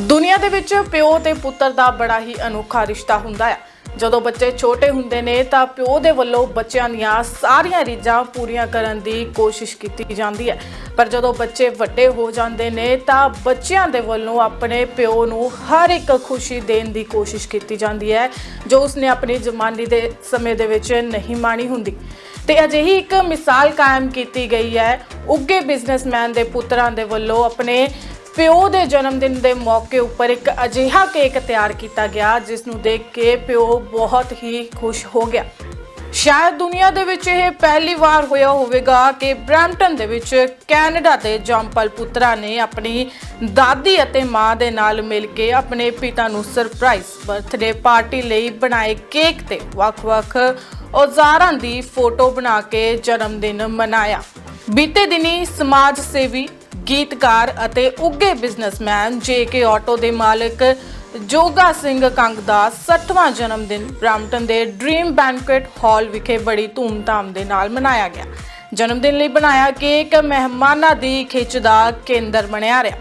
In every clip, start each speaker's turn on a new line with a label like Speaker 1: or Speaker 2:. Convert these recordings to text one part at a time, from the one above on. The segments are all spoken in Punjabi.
Speaker 1: ਦੁਨੀਆ ਦੇ ਵਿੱਚ ਪਿਓ ਤੇ ਪੁੱਤਰ ਦਾ ਬੜਾ ਹੀ ਅਨੋਖਾ ਰਿਸ਼ਤਾ ਹੁੰਦਾ ਹੈ ਜਦੋਂ ਬੱਚੇ ਛੋਟੇ ਹੁੰਦੇ ਨੇ ਤਾਂ ਪਿਓ ਦੇ ਵੱਲੋਂ ਬੱਚਿਆਂ ਦੀਆਂ ਸਾਰੀਆਂ ਰੀਝਾਂ ਪੂਰੀਆਂ ਕਰਨ ਦੀ ਕੋਸ਼ਿਸ਼ ਕੀਤੀ ਜਾਂਦੀ ਹੈ। ਪਰ ਜਦੋਂ ਬੱਚੇ ਵੱਡੇ ਹੋ ਜਾਂਦੇ ਨੇ ਤਾਂ ਬੱਚਿਆਂ ਦੇ ਵੱਲੋਂ ਆਪਣੇ ਪਿਓ ਨੂੰ ਹਰ ਇੱਕ ਖੁਸ਼ੀ ਦੇਣ ਦੀ ਕੋਸ਼ਿਸ਼ ਕੀਤੀ ਜਾਂਦੀ ਹੈ, ਜੋ ਉਸਨੇ ਆਪਣੀ ਜਵਾਨੀ ਦੇ ਸਮੇਂ ਦੇ ਵਿੱਚ ਨਹੀਂ ਮਾਣੀ ਹੁੰਦੀ। ਤੇ ਅਜਿਹੀ ਇੱਕ ਮਿਸਾਲ ਕਾਇਮ ਕੀਤੀ ਗਈ ਹੈ ਉੱਗੇ ਬਿਜ਼ਨਸਮੈਨ ਦੇ ਪੁੱਤਰਾਂ ਦੇ ਵੱਲੋਂ ਆਪਣੇ ਪਿਓ ਦੇ ਜਨਮ ਦਿਨ ਦੇ ਮੌਕੇ ਉੱਪਰ ਇੱਕ ਅਜਿਹਾ ਕੇਕ ਤਿਆਰ ਕੀਤਾ ਗਿਆ ਜਿਸ ਨੂੰ ਦੇਖ ਕੇ ਪਿਓ ਬਹੁਤ ਹੀ ਖੁਸ਼ ਹੋ ਗਿਆ। ਸ਼ਾਇਦ ਦੁਨੀਆ ਦੇ ਵਿੱਚ ਇਹ ਪਹਿਲੀ ਵਾਰ ਹੋਇਆ ਹੋਵੇਗਾ ਕਿ ਬ੍ਰੈਂਪਟਨ ਦੇ ਵਿੱਚ ਕੈਨੇਡਾ ਦੇ ਜੰਪਲ ਪੁੱਤਰਾ ਨੇ ਆਪਣੀ ਦਾਦੀ ਅਤੇ ਮਾਂ ਦੇ ਨਾਲ ਮਿਲ ਕੇ ਆਪਣੇ ਪਿਤਾ ਨੂੰ ਸਰਪ੍ਰਾਈਜ਼ ਬਰਥਡੇ ਪਾਰਟੀ ਲਈ ਬਣਾਏ ਕੇਕ ਤੇ ਵੱਖ-ਵੱਖ ਔਜ਼ਾਰਾਂ ਦੀ ਫੋਟੋ ਬਣਾ ਕੇ ਜਨਮ ਦਿਨ ਮਨਾਇਆ। ਬੀਤੇ ਦਿਨੀ ਸਮਾਜ ਸੇਵੀ ਗੀਤਕਾਰ ਅਤੇ ਉੱਗੇ ਬਿਜ਼ਨਸਮੈਨ ਜੇ ਕੇ ਆਟੋ ਦੇ ਮਾਲਕ ਜੋਗਾ ਸਿੰਘ ਕੰਗ ਦਾ 60ਵਾਂ ਜਨਮ ਦਿਨ ਬ੍ਰਾਂਪਟਨ ਦੇ ਡ੍ਰੀਮ ਬੈਂਕੁਏਟ ਹਾਲ ਵਿਖੇ ਬੜੀ ਧੂਮਧਾਮ ਦੇ ਨਾਲ ਮਨਾਇਆ ਗਿਆ। ਜਨਮ ਦਿਨ ਲਈ ਬਣਾਇਆ ਕੇਕ ਮਹਿਮਾਨਾਂ ਦੀ ਖਿੱਚ ਦਾ ਕੇਂਦਰ ਬਣਿਆ ਰਿਹਾ।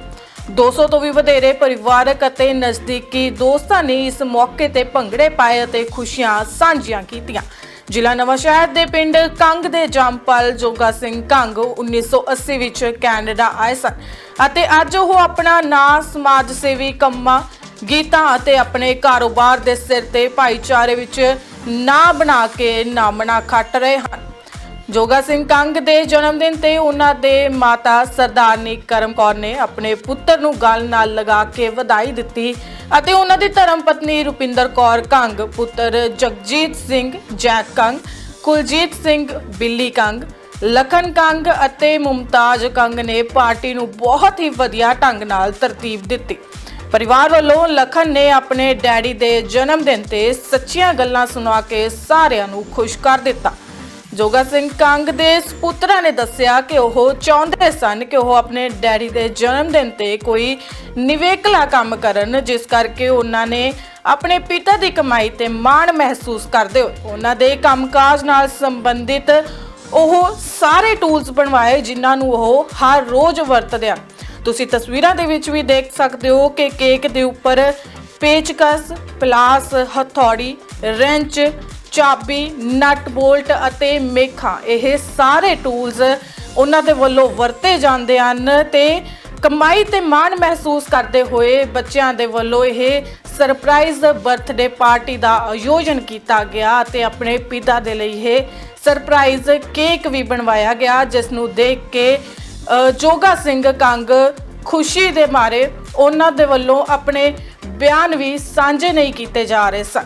Speaker 1: 200 ਤੋਂ ਵੀ ਵਧੇਰੇ ਪਰਿਵਾਰਕ ਅਤੇ ਨਜ਼ਦੀਕੀ ਦੋਸਤਾਂ ਨੇ ਇਸ ਮੌਕੇ ਤੇ ਭੰਗੜੇ ਪਾਏ ਅਤੇ ਖੁਸ਼ੀਆਂ ਸਾਂਝੀਆਂ ਕੀਤੀਆਂ। ਜ਼ਿਲ੍ਹਾ ਨਵਾਂਸ਼ਹਿਰ ਦੇ ਪਿੰਡ ਕੰਗ ਦੇ ਜੰਪਲ ਜੋਗਾ ਸਿੰਘ ਕੰਗ 1980 ਵਿੱਚ ਕੈਨੇਡਾ ਆਏ ਸਨ ਅਤੇ ਅੱਜ ਉਹ ਆਪਣਾ ਨਾਂ ਸਮਾਜ ਸੇਵੀ ਕੰਮਾਂ, ਗੀਤਾਂ ਅਤੇ ਆਪਣੇ ਕਾਰੋਬਾਰ ਦੇ ਸਿਰ ਤੇ ਭਾਈਚਾਰੇ ਵਿੱਚ ਨਾਂ ਬਣਾ ਕੇ ਨਾਮਣਾ ਖੱਟ ਰਹੇ ਹਨ। ਜੋਗਾ ਸਿੰਘ ਕੰਗ ਦੇ ਜਨਮ ਦਿਨ ਤੇ ਉਹਨਾਂ ਦੇ ਮਾਤਾ ਸਰਦਾਰਨੀ ਕਰਮ ਕੌਰ ਨੇ ਆਪਣੇ ਪੁੱਤਰ ਨੂੰ ਗਲ ਨਾਲ ਲਗਾ ਕੇ ਵਧਾਈ ਦਿੱਤੀ ਅਤੇ ਉਹਨਾਂ ਦੀ ਧਰਮ ਪਤਨੀ ਰੁਪਿੰਦਰ ਕੌਰ ਕੰਗ, ਪੁੱਤਰ ਜਗਜੀਤ ਸਿੰਘ ਜੈਕ ਕੰਗ, ਕੁਲਜੀਤ ਸਿੰਘ ਬਿੱਲੀ ਕੰਗ, ਲਖਨ ਕੰਗ ਅਤੇ ਮੁਮਤਾਜ ਕੰਗ ਨੇ ਪਾਰਟੀ ਨੂੰ ਬਹੁਤ ਹੀ ਵਧੀਆ ਢੰਗ ਨਾਲ ਤਰਤੀਬ ਦਿੱਤੀ। ਪਰਿਵਾਰ ਵੱਲੋਂ ਲਖਨ ਨੇ ਆਪਣੇ ਡੈਡੀ ਦੇ ਜਨਮ ਦਿਨ ਤੇ ਸੱਚੀਆਂ ਗੱਲਾਂ ਸੁਣਾ ਕੇ ਸਾਰਿਆਂ ਨੂੰ ਖੁਸ਼ ਕਰ ਦਿੱਤਾ। ਜੋਗਾ ਸਿੰਘ ਕੰਗ ਦੇ ਸੁਪੁੱਤਰਾਂ ਨੇ ਦੱਸਿਆ ਕਿ ਉਹ ਚਾਹੁੰਦੇ ਸਨ ਕਿ ਉਹ ਆਪਣੇ ਡੈਡੀ ਦੇ ਜਨਮ ਦਿਨ ਤੇ ਕੋਈ ਨਿਵੇਕਲਾ ਕੰਮ ਕਰਨ, ਜਿਸ ਕਰਕੇ ਉਹਨਾਂ ਨੇ ਆਪਣੇ ਪਿਤਾ ਦੀ ਕਮਾਈ ਤੇ ਮਾਣ ਮਹਿਸੂਸ ਕਰਦੇ ਹੋਏ ਉਹਨਾਂ ਦੇ ਕੰਮਕਾਜ ਨਾਲ ਸੰਬੰਧਿਤ ਉਹ ਸਾਰੇ ਟੂਲਸ ਬਣਵਾਏ, ਜਿਨ੍ਹਾਂ ਨੂੰ ਉਹ ਹਰ ਰੋਜ਼ ਵਰਤਦੇ ਹਨ। ਤੁਸੀਂ ਤਸਵੀਰਾਂ ਦੇ ਵਿੱਚ ਵੀ ਦੇਖ ਸਕਦੇ ਹੋ ਕਿ ਕੇਕ ਦੇ ਉੱਪਰ ਪੇਚਕਸ, ਪਲਾਸ, ਹਥੌੜੀ, ਰੈਂਚ ਚਾਬੀ, ਨਟ ਬੋਲਟ ਅਤੇ ਮੇਖਾਂ, ਇਹ ਸਾਰੇ ਟੂਲਸ ਉਹਨਾਂ ਦੇ ਵੱਲੋਂ ਵਰਤੇ ਜਾਂਦੇ ਹਨ ਤੇ ਕਮਾਈ ਤੇ ਮਾਣ ਮਹਿਸੂਸ ਕਰਦੇ ਹੋਏ ਬੱਚਿਆਂ ਦੇ ਵੱਲੋਂ ਇਹ ਸਰਪ੍ਰਾਈਜ਼ ਬਰਥਡੇ ਪਾਰਟੀ ਦਾ ਆਯੋਜਨ ਕੀਤਾ ਗਿਆ ਅਤੇ ਆਪਣੇ ਪਿਤਾ ਦੇ ਲਈ ਇਹ ਸਰਪ੍ਰਾਈਜ਼ ਕੇਕ ਵੀ ਬਣਵਾਇਆ ਗਿਆ ਜਿਸ ਨੂੰ ਦੇਖ ਕੇ ਜੋਗਾ ਸਿੰਘ ਕੰਗ ਖੁਸ਼ੀ ਦੇ ਮਾਰੇ ਉਹਨਾਂ ਦੇ ਵੱਲੋਂ ਆਪਣੇ ਬਿਆਨ ਵੀ ਸਾਂਝੇ ਨਹੀਂ ਕੀਤੇ ਜਾ ਰਹੇ ਸਨ।